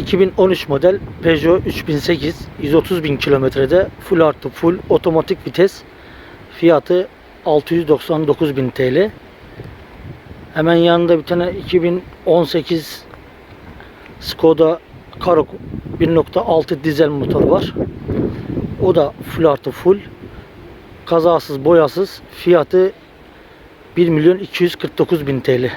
2013 model Peugeot 3008 130 bin kilometrede full artı full otomatik vites fiyatı 699 bin TL. Hemen yanında bir tane 2018 Skoda Karoq 1.6 dizel motor var. O da full artı full. Kazasız boyasız fiyatı 1 milyon 249 bin TL.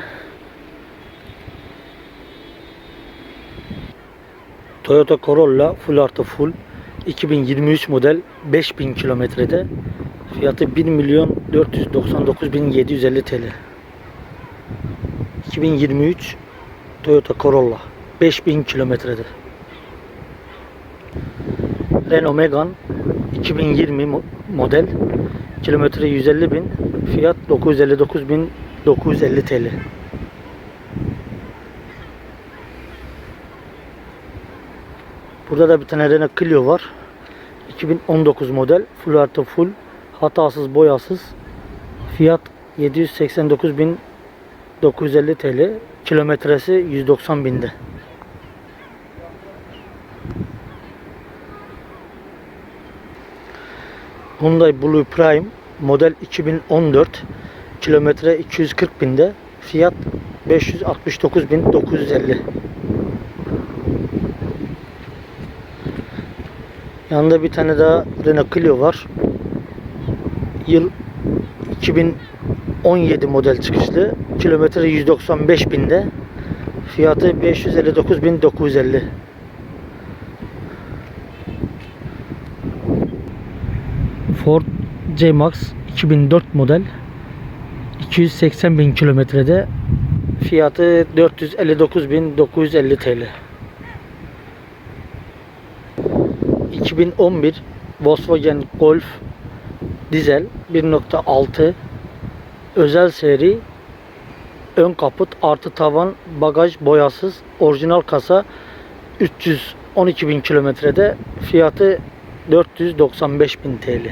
Toyota Corolla full artı full 2023 model 5000 kilometrede fiyatı 1 milyon 499 bin 750 TL. 2023 Toyota Corolla 5000 kilometrede. Renault Megane 2020 mo- model kilometre 150 bin fiyat 959 bin 950 TL. Burada da bir tane Renault Clio var. 2019 model. Full artı full. Hatasız boyasız. Fiyat 789.950 TL kilometresi 190 binde. Hyundai Blue Prime model 2014 kilometre 240 binde. Fiyat 569.950 Yanında bir tane daha Renault Clio var. Yıl 2017 model çıkışlı. Kilometre 195 binde. Fiyatı 559.950. Ford C-Max 2004 model 280 bin kilometrede fiyatı 459.950 TL. 2011 Volkswagen Golf dizel 1.6 özel seri ön kaput artı tavan bagaj boyasız orijinal kasa 312 bin kilometrede fiyatı 495 bin TL.